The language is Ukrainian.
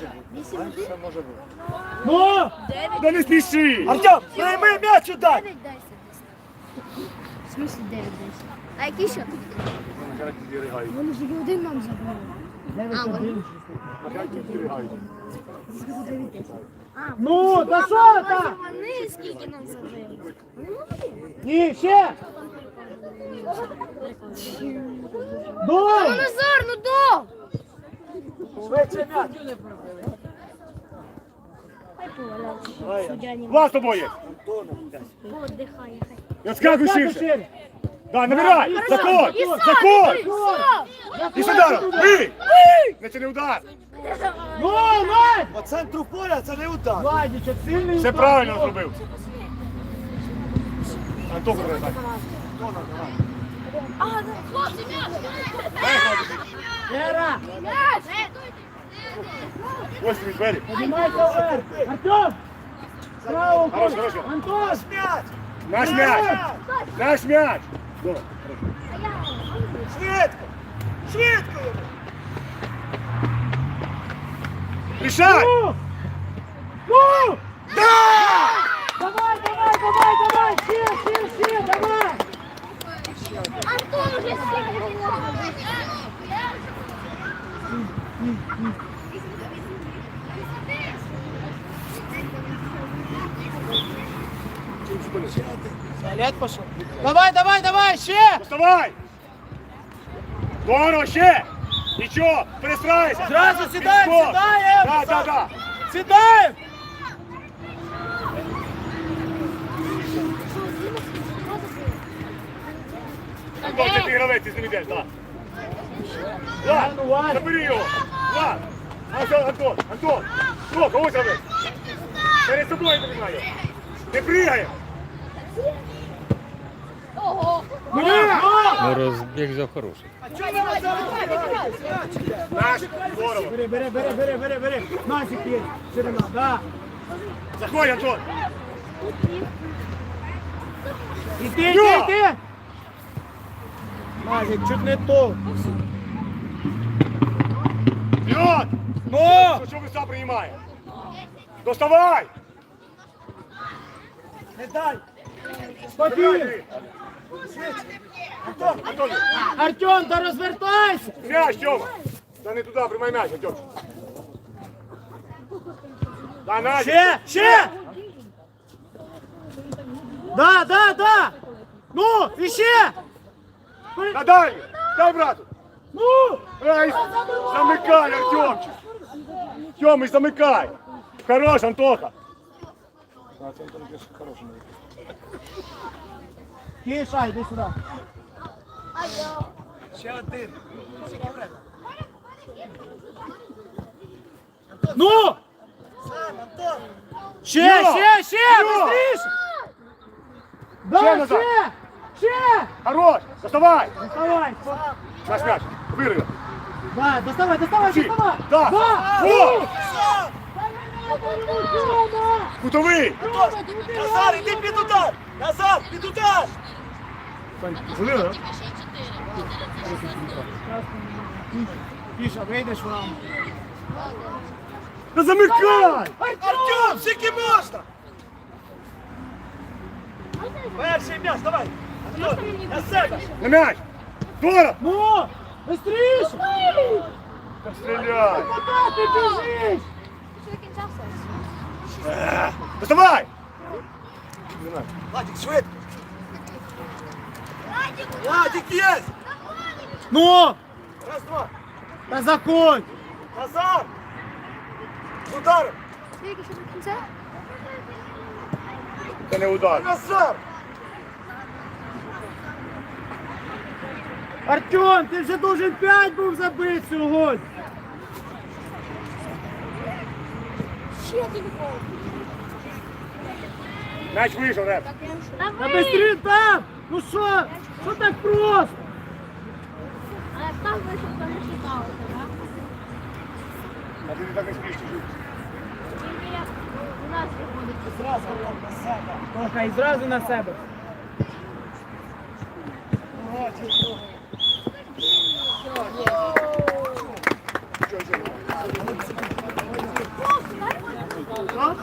може бути. Все може бути. Ну! Да не спіши! Артем, прийми м'яч удар! 9-10. В смысле 9-10? А який ще? Вони ж один нам. А, вони. Ну, та що там? Вони скільки нам молоді. Ні, ще! Ну, Дой! Назар, ну до! Швидше м'яч! Вас тобою! Отдихає, хай. Я Так, ширше! Да, набирай! Заходь! Заходь! І сюди! Бий! Не це не удар! Ну, Вадь! По центру поля це не удар. Вадічок, сильний Все правильно зробив! Антоху треба так. А, да. Хлопці, м'яч! Вера, М'яч! Ось тобі двері. піднімайся вверх. Артем! Право, Хорош, хорош. Антон! М'яч! Наш м'яч! Наш м'яч! Добре. Швидко! Швидко! Рішай! Ну! Ну! Давай, давай, давай, давай! Ще, ще, ще, давай! Антон уже сильно Олег пошел. Давай, давай, давай, ще! Доставай! Здорово, ще! Нічого, перестрайся! Зразу сідаємо, Підскок. сідаємо! Да, да, да. Сідаємо! Антон, це ти гравець, ти з ним йдеш, Влад. забери його! Влад! Антон, Антон, Антон! О, когось гравець! Перед собою тримай його! Не пригай! Ну! Розбіг взяв хороший. Наш, здорово! Бери, бери, бери, бери, бери, бери. Насик є, ширина, да. Заходь, Антон! Іди, іди, іди. Назик, чуть не то. Вперед! Ну! Що ви сам приймає? Доставай! Не дай. Спокійно. Антон, Антон, Артем, та розвертайся. м'яч, Тьома! Та не туди, приймай м'яч, Антон. Да, Надя! Ще, ще. Да, да, да. Ну, і ще. Та далі! Дай брату! Ну, Ай, замикай, Артемчик! Тьомич, замикай! Хорош, Антоха! Киша, йди сюди. Ще один. Ну! Сам, Антон! Ще, Йо! ще, ще, Йо! быстріше! Ще Да, назад. ще, ще! Хорош! Доставай! Доставай! Наш м'яч! Вирив! Да, доставай, доставай, доставай! Да! Да! О! Кутовий! Назар, іди під удар! Назар, під удар! Тише, вийдеш в раму. Та замикай! Артем, скільки можна? Перший м'яч, давай! На себе! На м'яч! Здорово! Ну, быстріше! Та стріляй! Куда ти біжиш? Що до кінця все? Е, Доставай! Владик, швидко! Владик, є! Ну, Раз, два! та заходь! Назар! З ударом! Скільки що до кінця? Це не удар. Назар! Артем, ти вже должен 5 був забити сьогодні. Ще один гол. М'яч вийшов, Реп. Та быстрее там! Ну що? Що так просто? А як так вийшов, то не так? А ти не так не спішиш. У нас виходить. Зразу на себе! Слухай, зразу на себе. Чого, чого? Що?